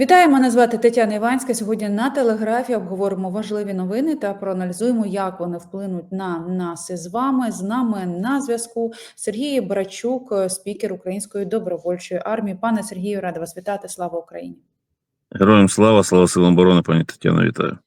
Вітаю, мене звати Тетяна Іванська. Сьогодні на телеграфі обговоримо важливі новини та проаналізуємо, як вони вплинуть на нас із вами. З нами на зв'язку Сергій Брачук, спікер Української добровольчої армії. Пане Сергію, рада вас вітати. Слава Україні! Героям слава, слава силам оборони, пані Тетяно, вітаю.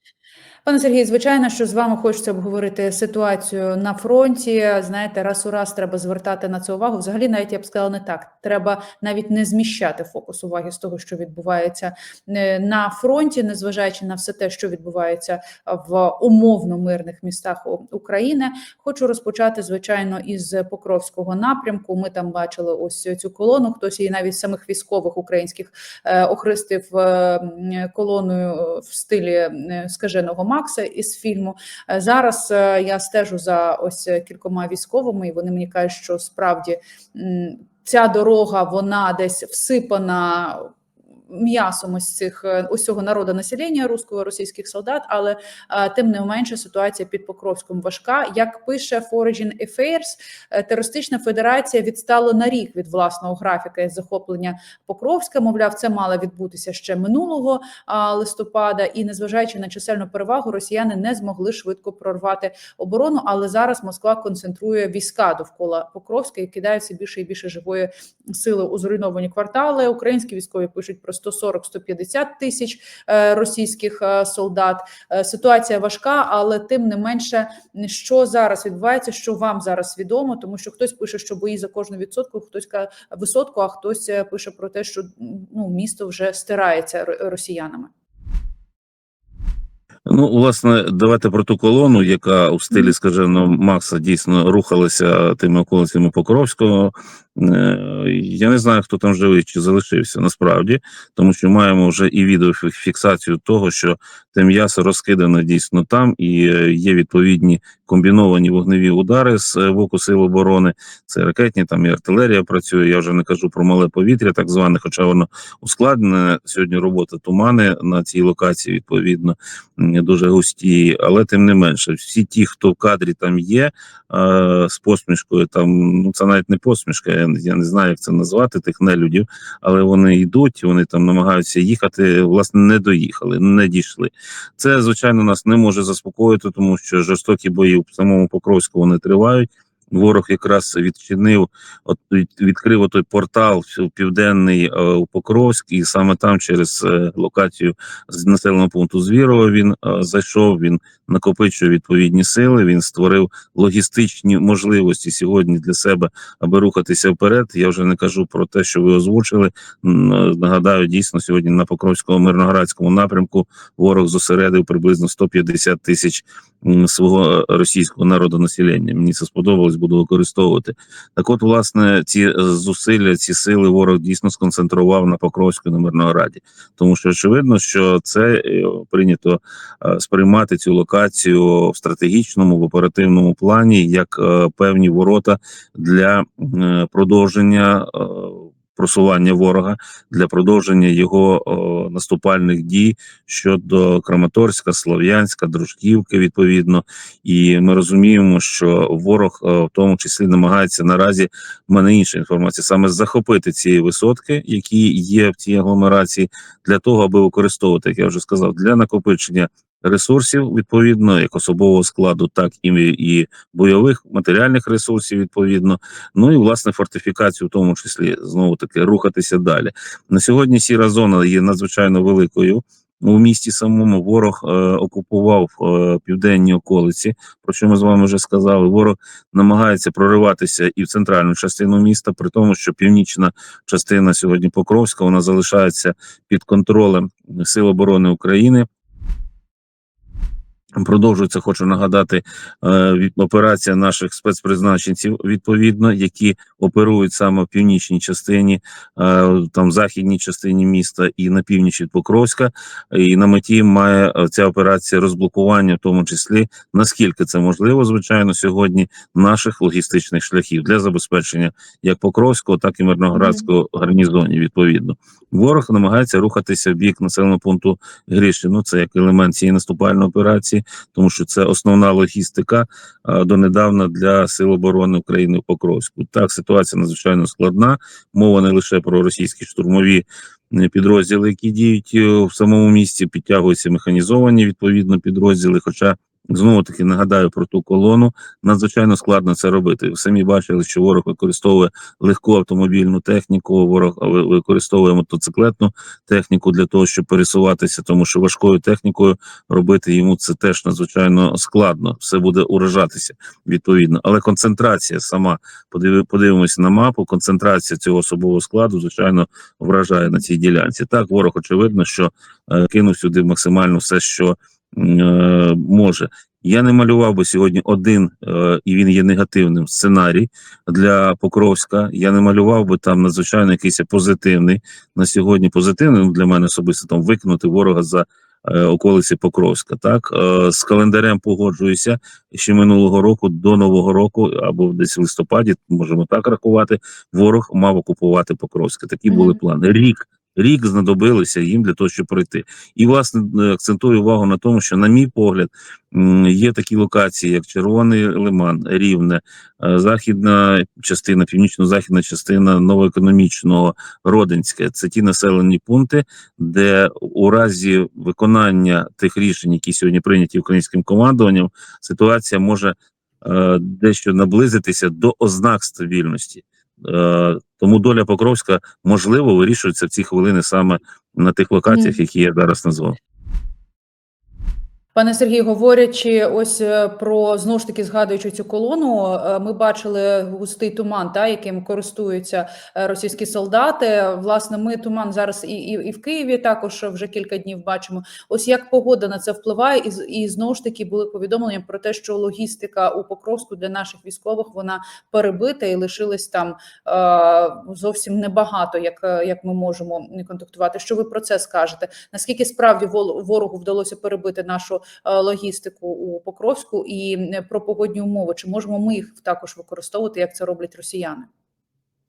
Пане Сергію, звичайно, що з вами хочеться обговорити ситуацію на фронті. Знаєте, раз у раз треба звертати на це увагу. Взагалі, навіть я б сказала, не так. Треба навіть не зміщати фокус уваги з того, що відбувається е, на фронті, незважаючи на все те, що відбувається в умовно мирних містах України. Хочу розпочати, звичайно, із Покровського напрямку. Ми там бачили ось цю колону. Хтось її навіть самих військових українських е, охрестив е, колоною в стилі скаженого Макса із фільму. Е, Зараз е, я стежу за ось кількома військовими, і вони мені кажуть, що справді ця дорога вона десь всипана. М'ясом ось цих е, усього народу населення руського російських солдат, але е, тим не менше ситуація під Покровськом важка. Як пише Foreign Affairs, е, терористична федерація відстала на рік від власного графіка із захоплення Покровська. Мовляв, це мало відбутися ще минулого листопада, і незважаючи на чисельну перевагу, росіяни не змогли швидко прорвати оборону. Але зараз Москва концентрує війська довкола Покровська і кидає все більше і більше живої сили у зруйновані квартали. Українські військові пишуть про 140-150 тисяч е, російських е, солдат. Е, Ситуація важка, але тим не менше, що зараз відбувається, що вам зараз відомо, тому що хтось пише, що бої за кожну відсотку, хтось каже висотку, а хтось пише про те, що ну місто вже стирається росіянами. Ну, власне, давайте про ту колону, яка у стилі скаженого Макса дійсно рухалася тими околицями Покровського. Е, Я не знаю, хто там живий чи залишився насправді, тому що маємо вже і відеофіксацію того, що те м'ясо розкидане дійсно там, і е, є відповідні комбіновані вогневі удари з е, боку сил оборони. Це ракетні, там і артилерія працює. Я вже не кажу про мале повітря, так зване, хоча воно ускладнене. Сьогодні робота тумани на цій локації, відповідно, дуже густі, але тим не менше, всі ті, хто в кадрі там є, з посмішкою, там ну це навіть не посмішка, я, я не знаю, як це назвати, тих нелюдів, але вони йдуть, вони там намагаються їхати. Власне, не доїхали, не дійшли. Це звичайно нас не може заспокоїти, тому що жорстокі бої в самому Покровську вони тривають. Ворог якраз відчинив, от відкрив той портал південний е, у Покровськ, і саме там через е, локацію з населеного пункту Звірова він е, зайшов. Він накопичує відповідні сили. Він створив логістичні можливості сьогодні для себе, аби рухатися вперед. Я вже не кажу про те, що ви озвучили. Нагадаю, дійсно сьогодні на Покровському мирноградському напрямку ворог зосередив приблизно 150 тисяч свого е, російського народу населення. Мені це сподобалось, буду використовувати. Так, от, власне, ці е, зусилля, ці сили ворог дійсно сконцентрував на Покровську на Мирнограді, тому що очевидно, що це е, прийнято сприймати цю локацію в стратегічному в оперативному плані як е, певні ворота для е, продовження. е, Просування ворога для продовження його наступальних дій щодо Краматорська, Слов'янська, Дружківки, відповідно, і ми розуміємо, що ворог в тому числі намагається наразі в мене інша інформація саме захопити ці висотки, які є в цій агломерації, для того, аби використовувати, як я вже сказав, для накопичення ресурсів, відповідно, як особового складу, так і, і бойових матеріальних ресурсів, відповідно. Ну і власне фортифікацію, в тому числі знову таки рухатися далі. На сьогодні сіра зона є надзвичайно великою. У місті самому ворог е, окупував е, південні околиці, про що ми з вами вже сказали. Ворог намагається прориватися і в центральну частину міста, при тому, що північна частина сьогодні Покровська вона залишається під контролем Сил оборони України. Продовжується, хочу нагадати, е, операція наших спецпризначенців, відповідно, які оперують саме в північній частині, е, там західній частині міста і на північ від Покровська. І на меті має е, ця операція розблокування, в тому числі наскільки це можливо, звичайно, сьогодні наших логістичних шляхів для забезпечення як Покровського, так і Мирноградського гарнізонів. Відповідно, ворог намагається рухатися в бік населеного пункту Гріші. Ну це як елемент цієї наступальної операції, тому що це основна логістика донедавна для сил оборони України в Покровську. Так, ситуація надзвичайно складна. Мова не лише про російські штурмові підрозділи, які діють е, в самому місті, підтягуються механізовані відповідно підрозділи. Хоча знову таки нагадаю про ту колону, надзвичайно складно це робити. Ви самі бачили, що ворог використовує легку автомобільну техніку, ворог використовує мотоциклетну техніку для того, щоб пересуватися, тому що важкою технікою робити йому це теж надзвичайно складно. Все буде уражатися відповідно. Але концентрація сама подиви, подивимося на мапу. Концентрація цього особового складу, звичайно, вражає на цій ділянці. Так, ворог очевидно, що е, кинув сюди максимально все, що може. Я не малював би сьогодні один, е, і він є негативним сценарій для Покровська. Я не малював би там надзвичайно якийсь позитивний на сьогодні. Позитивний ну, для мене особисто там викинути ворога за е, околиці Покровська. Так е, з календарем погоджуюся ще минулого року до нового року, або десь в листопаді, можемо так рахувати. Ворог мав окупувати Покровське. Такі були плани. Рік. Рік знадобилося їм для того, щоб пройти. І власне е, акцентую увагу на тому, що, на мій погляд, є такі локації, як Червоний Лиман, Рівне, е, західна частина, північно-західна частина новоекономічного Родинське. Це ті населені пункти, де у разі виконання тих рішень, які сьогодні прийняті українським командуванням, ситуація може е, дещо наблизитися до ознак стабільності. Е, тому доля Покровська можливо вирішується в ці хвилини саме на тих локаціях, які я зараз назвав. Пане Сергію, говорячи ось е, про знову ж таки згадуючи цю колону, е, ми бачили густий туман, та яким користуються е, російські солдати. Власне, ми туман зараз і, і, і в Києві також вже кілька днів бачимо. Ось як погода на це впливає, і, і знову ж таки були повідомлення про те, що логістика у Покровську для наших військових вона перебита і лишилась там е, зовсім небагато, як, як ми можемо контактувати. Що ви про це скажете? Наскільки справді ворогу вдалося перебити нашу логістику у Покровську і е, про погодні умови? Чи можемо ми їх також використовувати, як це роблять росіяни?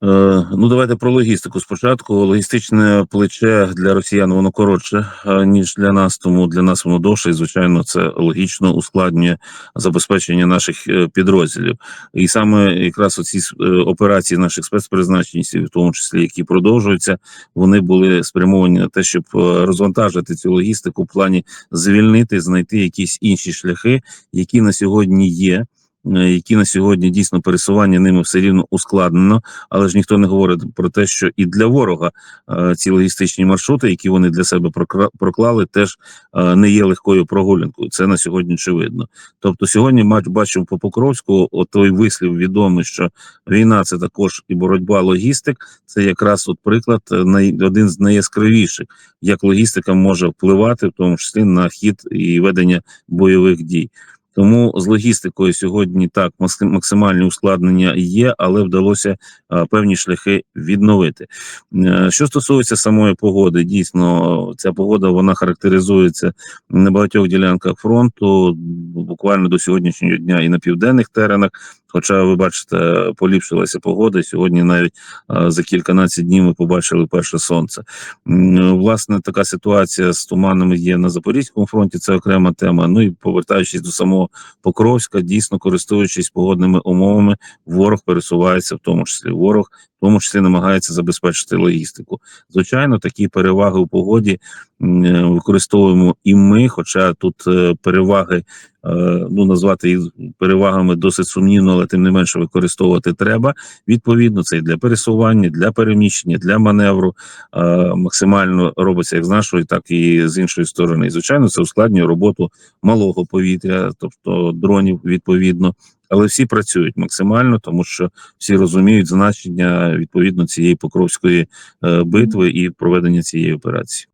Е, ну, давайте про логістику. Спочатку логістичне плече для росіян воно коротше е, ніж для нас, тому для нас воно довше. І звичайно, це логічно ускладнює забезпечення наших е, підрозділів. І саме якраз оці операції наших спецпризначенців, в тому числі які продовжуються, вони були спрямовані на те, щоб розвантажити цю логістику в плані звільнити, знайти якісь інші шляхи, які на сьогодні є. Е, Які на сьогодні дійсно пересування ними все рівно ускладнено, але ж ніхто не говорить про те, що і для ворога е, ці логістичні маршрути, які вони для себе проклали, теж е, не є легкою прогулянкою. Це на сьогодні очевидно. Тобто, сьогодні ми бачимо по Покровську той вислів відомий, що війна це також і боротьба логістик. Це якраз от приклад один з найяскравіших, як логістика може впливати, в тому числі на хід і ведення бойових дій. Тому з логістикою сьогодні так максимальні ускладнення є, але вдалося певні шляхи відновити. Е, Що стосується самої погоди, дійсно ця погода вона характеризується на багатьох ділянках фронту, буквально до сьогоднішнього дня і на південних теренах. Хоча ви бачите, поліпшилася погода. Сьогодні навіть за кільканадцять днів ми побачили перше сонце. Власне, така ситуація з туманами є на Запорізькому фронті. Це окрема тема. Ну і повертаючись до самого Покровська, дійсно користуючись погодними умовами, ворог пересувається, в тому числі. Ворог, тому числі намагається забезпечити логістику. Звичайно, такі переваги у погоді е, використовуємо і ми, хоча тут е, переваги. е, Ну, назвати їх перевагами досить сумнівно, але тим не менше використовувати треба. Відповідно, це і для пересування, для переміщення, для маневру максимально робиться як з нашої, так і з іншої сторони. Звичайно, це ускладнює роботу малого повітря, тобто дронів відповідно. Але всі працюють максимально, тому що всі розуміють значення відповідно цієї покровської е, битви і проведення цієї операції.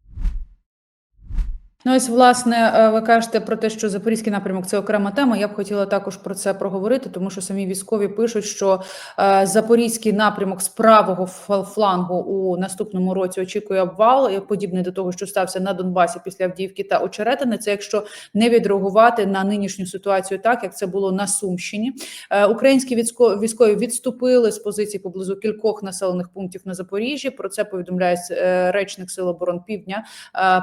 Ну, ось, власне, е, ви кажете про те, що запорізький напрямок це окрема тема. Я б хотіла також про це проговорити, тому що самі військові пишуть, що е, запорізький напрямок з правого фл- флангу у наступному році очікує обвал, подібний до того, що стався на Донбасі після Авдіївки та Очеретини. Це якщо не відреагувати на нинішню ситуацію, так як це було на Сумщині. Е, Українські військо- військові відступили з позицій поблизу кількох населених пунктів на Запоріжжі. Про це повідомляє речник Сил оборон Півдня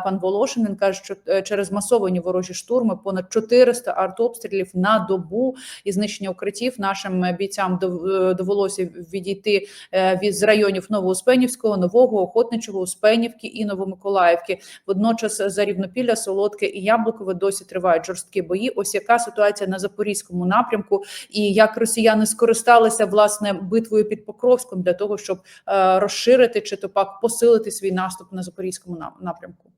пан Волошин. Він каже, через масовані ворожі штурми понад 400 артобстрілів на добу і знищення укриттів нашим е, бійцям е, довелося відійти е, від з районів Новоуспенівського, Нового, Охотничого, Успенівки і Новомиколаївки. Водночас за Рівнопілля, Солодке і Яблукове досі тривають жорсткі бої. Ось яка ситуація на запорізькому напрямку, і як росіяни скористалися власне битвою під Покровськом для того, щоб е, розширити чи то пак посилити свій наступ на запорізькому на- напрямку.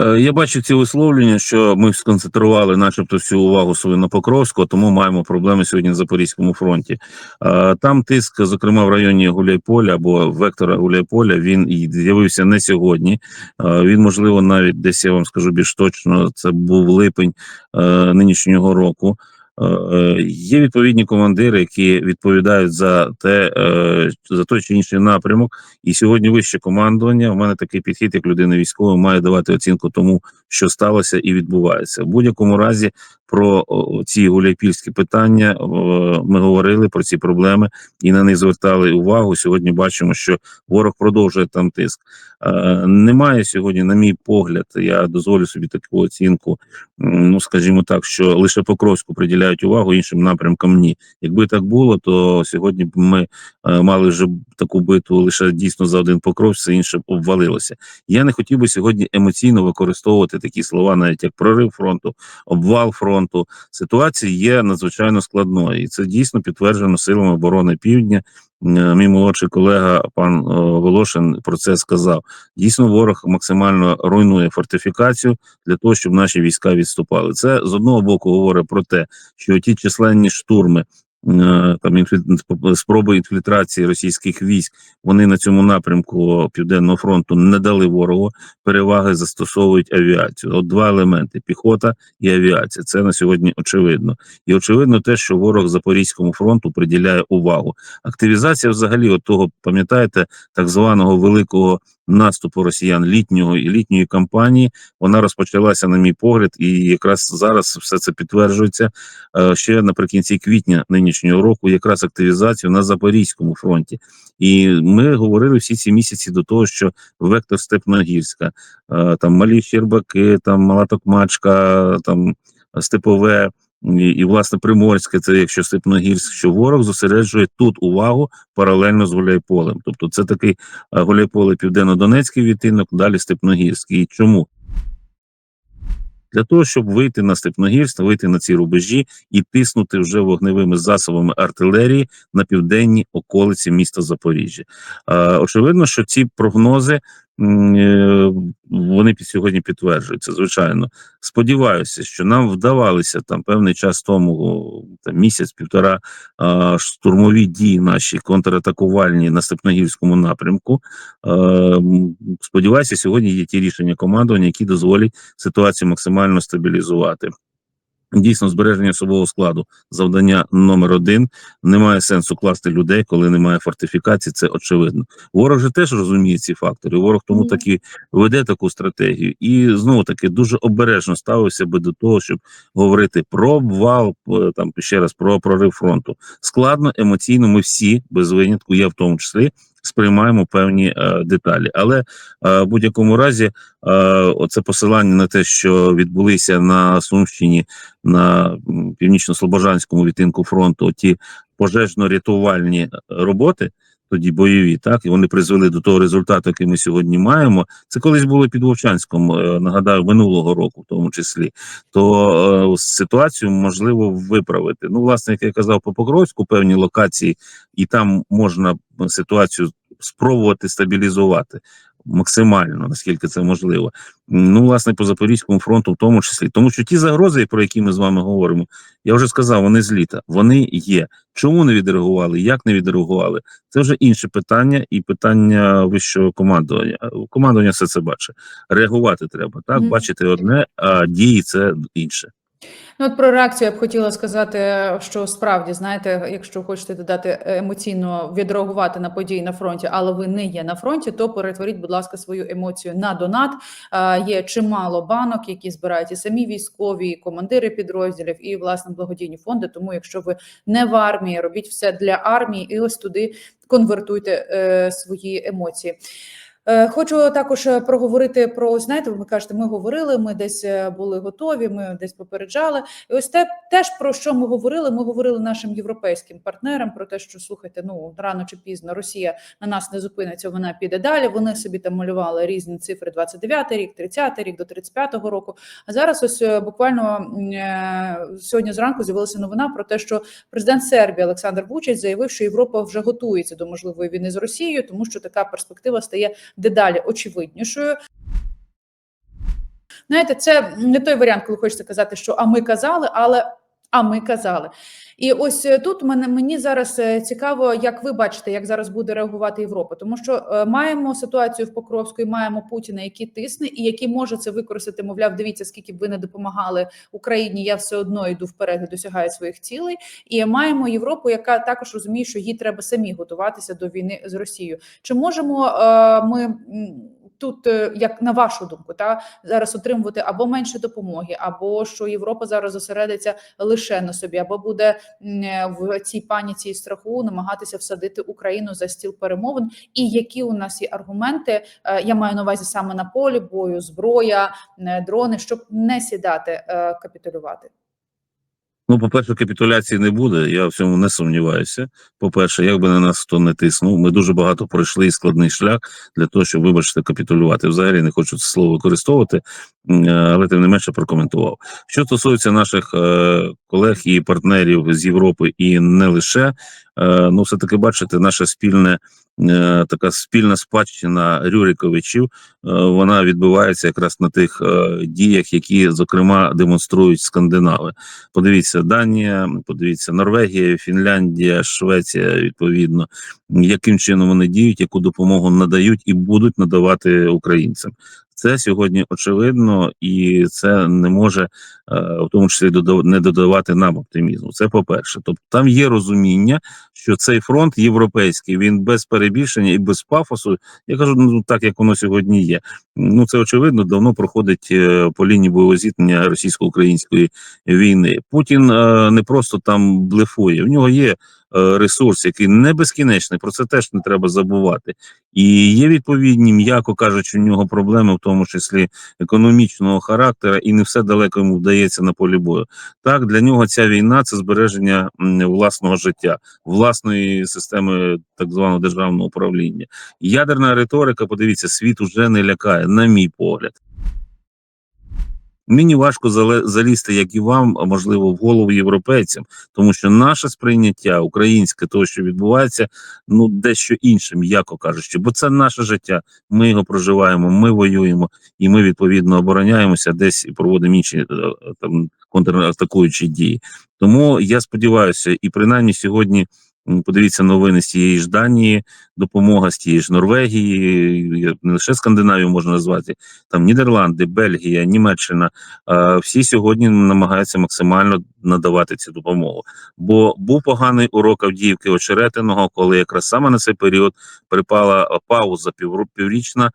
Е, Я бачу ці висловлення, що ми сконцентрували, начебто, всю увагу свою на Покровську, тому маємо проблеми сьогодні на Запорізькому фронті. Е, Там тиск, зокрема в районі Гуляйполя або вектора Гуляйполя, він з'явився не сьогодні. Е, Він, можливо, навіть десь я вам скажу більш точно, це був липень нинішнього року. Е, Є відповідні командири, які відповідають за те, е, за той чи інший напрямок. І сьогодні вище командування. У мене такий підхід, як людина військова, має давати оцінку тому, що сталося і відбувається. В будь-якому разі про ці гуляйпільські питання ми говорили про ці проблеми і на них звертали увагу. Сьогодні бачимо, що ворог продовжує там тиск. Е, Немає сьогодні, на мій погляд, я дозволю собі таку оцінку. Ну, скажімо так, що лише Покровську приділяють увагу іншим напрямкам. Ні, якби так було, то сьогодні б ми е, мали вже таку битву лише дійсно за один покров, все інше б обвалилося. Я не хотів би сьогодні емоційно використовувати такі слова, навіть як прорив фронту, обвал фронту. Ситуація є надзвичайно складною, і це дійсно підтверджено силами оборони Півдня. Е, Мій молодший колега пан е, Волошин про це сказав. Дійсно, ворог максимально руйнує фортифікацію для того, щоб наші війська відступали. Це з одного боку говорить про те, що ті численні штурми. Е, Там інфіль- спроби інфільтрації російських військ вони на цьому напрямку південного фронту не дали ворогу переваги, застосовують авіацію. От два елементи: піхота і авіація. Це на сьогодні очевидно. І очевидно, те, що ворог Запорізькому фронту приділяє увагу. Активізація, взагалі, от того, пам'ятаєте, так званого великого наступу росіян літнього і літньої кампанії, вона розпочалася, на мій погляд, і якраз зараз все це підтверджується е, ще наприкінці квітня нинішнього року, якраз активізацію на Запорізькому фронті. І ми говорили всі ці місяці до того, що вектор Степногірська, е, там малі Щербаки, там мала Токмачка, там Степове. І, і власне Приморське, це якщо Степногірськ, що ворог зосереджує тут увагу паралельно з Гуляйполем. Тобто це такий е, Гуляйполе південно-донецький відтинок, далі Степногірський. І чому? Для того, щоб вийти на Степногірськ, вийти на ці рубежі і тиснути вже вогневими засобами артилерії на південні околиці міста Запоріжжя. Е, очевидно, що ці прогнози вони під сьогодні підтверджуються. Звичайно, сподіваюся, що нам вдавалися там певний час тому, там місяць-півтора, е, штурмові дії наші контратакувальні на Степногірському напрямку. Е, Сподіваюся, сьогодні є ті рішення командування, які дозволять ситуацію максимально стабілізувати. Дійсно, збереження особового складу завдання номер один. Немає сенсу класти людей, коли немає фортифікації. Це очевидно. Ворог же теж розуміє ці фактори. Ворог тому таки веде таку стратегію, і знову таки дуже обережно ставився би до того, щоб говорити про обвал, е, там ще раз про прорив фронту. Складно емоційно. Ми всі без винятку, я в тому числі. Сприймаємо певні е, деталі, але е, в будь-якому разі, е, оце посилання на те, що відбулися на Сумщині на північно-слобожанському відтинку фронту, ті пожежно-рятувальні роботи, тоді бойові, так і вони призвели до того результату, який ми сьогодні маємо. Це колись було під Вовчанськом, е, нагадаю, минулого року, в тому числі. То е, ситуацію можливо виправити. Ну, власне, як я казав по Покровську, певні локації, і там можна ситуацію спробувати стабілізувати максимально, наскільки це можливо. Ну, власне, по Запорізькому фронту, в тому числі, тому що ті загрози, про які ми з вами говоримо, я вже сказав, вони з літа, вони є. Чому не відреагували, як не відреагували? Це вже інше питання і питання вищого командування. Командування все це бачить. Реагувати треба, так бачити одне, а дії це інше. Ну, от про реакцію я б хотіла сказати, що справді знаєте, якщо хочете додати емоційно відреагувати на події на фронті, але ви не є на фронті, то перетворіть, будь ласка, свою емоцію на донат. Є чимало банок, які збирають і самі військові, і командири підрозділів, і власне благодійні фонди. Тому, якщо ви не в армії, робіть все для армії, і ось туди конвертуйте е, свої емоції. Е, Хочу також е, проговорити про знаєте, ви кажете, ми говорили, ми десь е, були готові, ми десь попереджали. І ось те теж про що ми говорили. Ми говорили нашим європейським партнерам про те, що слухайте, ну рано чи пізно Росія на нас не зупиниться, вона піде далі. Вони собі там малювали різні цифри: 29 рік, 30 рік до 35-го року. А зараз ось буквально сьогодні зранку з'явилася новина про те, що президент Сербії Олександр Вучич заявив, що Європа вже готується до можливої війни з Росією, тому що така перспектива стає дедалі очевиднішою. Знаєте, це не той варіант, коли хочеться казати, що а ми казали, але а ми казали. І ось е, тут мене мені зараз е, цікаво, як ви бачите, як зараз буде реагувати Європа, тому що е, маємо ситуацію в Покровську, і маємо Путіна, який тисне, і який може це використати. Мовляв, дивіться, скільки б ви не допомагали Україні, я все одно йду вперед і досягаю своїх цілей. І маємо Європу, яка також розуміє, що їй треба самі готуватися до війни з Росією. Чи можемо ми тут, е, як на вашу думку, та зараз отримувати або менше допомоги, або що Європа зараз зосередиться лише на собі, або буде е, в цій паніці і страху намагатися всадити Україну за стіл перемовин? І які у нас є аргументи? е, Я маю на увазі саме на полі бою, зброя, дрони, щоб не сідати капітулювати. Ну, по-перше, капітуляції не буде. Я в цьому не сумніваюся. По-перше, як би на нас хто не тиснув, ми дуже багато пройшли і складний шлях для того, щоб, вибачте, капітулювати. Взагалі не хочу це слово використовувати, е, але тим не менше прокоментував. Що стосується наших е, колег і партнерів з Європи, і не лише, е, ну, все таки бачите, наше спільне. Е, Така спільна спадщина Рюриковичів, е, вона відбувається якраз на тих е, діях, які зокрема демонструють скандинави. Подивіться Данія, подивіться Норвегія, Фінляндія, Швеція. Відповідно, яким чином вони діють, яку допомогу надають і будуть надавати українцям. Це сьогодні очевидно, і це не може е, в тому числі не додавати нам оптимізму. Це по-перше. Тобто там є розуміння, що цей фронт європейський він без перебільшення і без пафосу. Я кажу, ну так як воно сьогодні є. Ну це очевидно, давно проходить е, по лінії бойового зіткнення російсько-української війни. Путін е, не просто там блефує. В нього є ресурс, який не безкінечний. Про це теж не треба забувати. І є відповідні, м'яко кажучи, у нього проблеми, в тому числі економічного характеру, і не все далеко йому вдається на полі бою. Так для нього ця війна це збереження власного життя, власної системи так званого державного управління. Ядерна риторика, подивіться, світ уже не лякає, на мій погляд. Мені важко залізти, як і вам, а можливо, в голову європейцям, тому що наше сприйняття українське, того, що відбувається, ну дещо інше, м'яко кажучи, бо це наше життя. Ми його проживаємо, ми воюємо, і ми відповідно обороняємося десь і проводимо інші е, там контратакуючі дії. Тому я сподіваюся, і принаймні сьогодні. М, Подивіться новини з тієї ж Данії, допомога з тієї ж Норвегії, не лише Скандинавію можна назвати, там Нідерланди, Бельгія, Німеччина. Всі сьогодні намагаються максимально надавати цю допомогу. Бо був поганий урок Авдіївки очеретиного, коли якраз саме на цей період припала пауза піврічна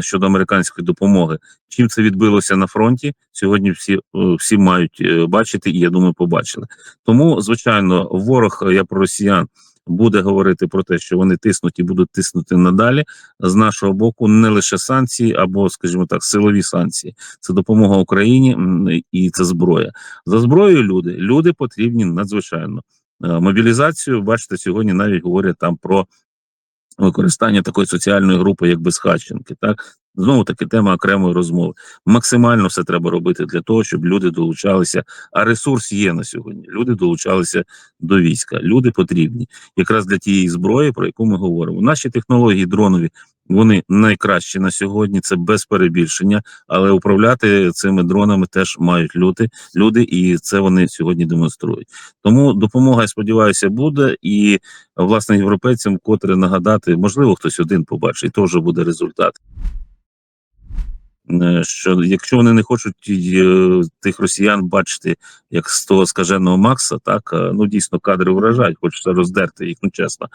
щодо американської допомоги. Чим це відбилося на фронті? Сьогодні всі, е, всі мають е, бачити, і я думаю, побачили. Тому, звичайно, ворог е, я про росіян. Буде говорити про те, що вони тиснуть і будуть тиснути надалі з нашого боку, не лише санкції, або, скажімо так, силові санкції. Це допомога Україні і це зброя. За зброєю люди люди потрібні надзвичайно. Е, Мобілізацію, бачите, сьогодні навіть говорять там про використання такої соціальної групи, як безхатченки. Так знову таки тема окремої розмови. Максимально все треба робити для того, щоб люди долучалися. А ресурс є на сьогодні. Люди долучалися до війська. Люди потрібні якраз для тієї зброї, про яку ми говоримо. Наші технології дронові. Вони найкращі на сьогодні, це без перебільшення, але управляти цими дронами теж мають люди, люди, і це вони сьогодні демонструють. Тому допомога, я сподіваюся, буде. І власне європейцям, котре нагадати, можливо, хтось один побачить, то вже буде результат. Е, Що якщо вони не хочуть е, тих росіян бачити як з того скаженого Макса, так е, ну дійсно кадри вражають, хочеться роздерти їх, ну чесно.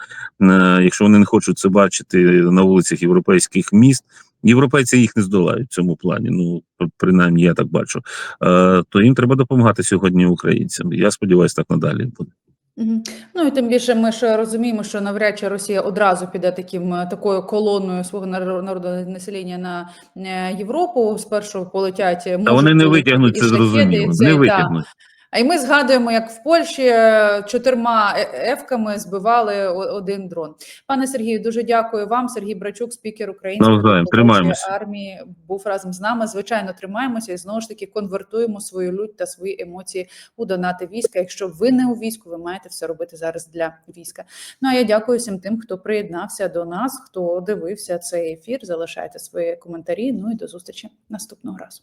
Якщо вони не хочуть це бачити на вулицях європейських міст, європейці їх не здолають в цьому плані. Ну принаймні я так бачу. То їм треба допомагати сьогодні українцям. Я сподіваюся, так надалі буде. Мгм. Ну і тим більше ми ж розуміємо, що навряд чи Росія одразу піде таким е, такою колоною свого нар- народу населення на е, Європу. Спершу полетять е, Та можуть вони не полетіти витягнуть і це шахеди, і зрозуміло. це, Не витягнуть. А й ми згадуємо, як в Польщі е, чотирма е- ефками збивали один дрон. Пане Сергію, дуже дякую вам. Сергій Брачук, спікер української армії, був разом з нами. Звичайно, тримаємося і знову ж таки конвертуємо свою лють та свої емоції у донати війська. Якщо ви не у війську, ви маєте все робити зараз для війська. Ну а я дякую всім тим, хто приєднався до нас, хто дивився цей ефір. Залишайте свої коментарі. Ну і до зустрічі наступного разу.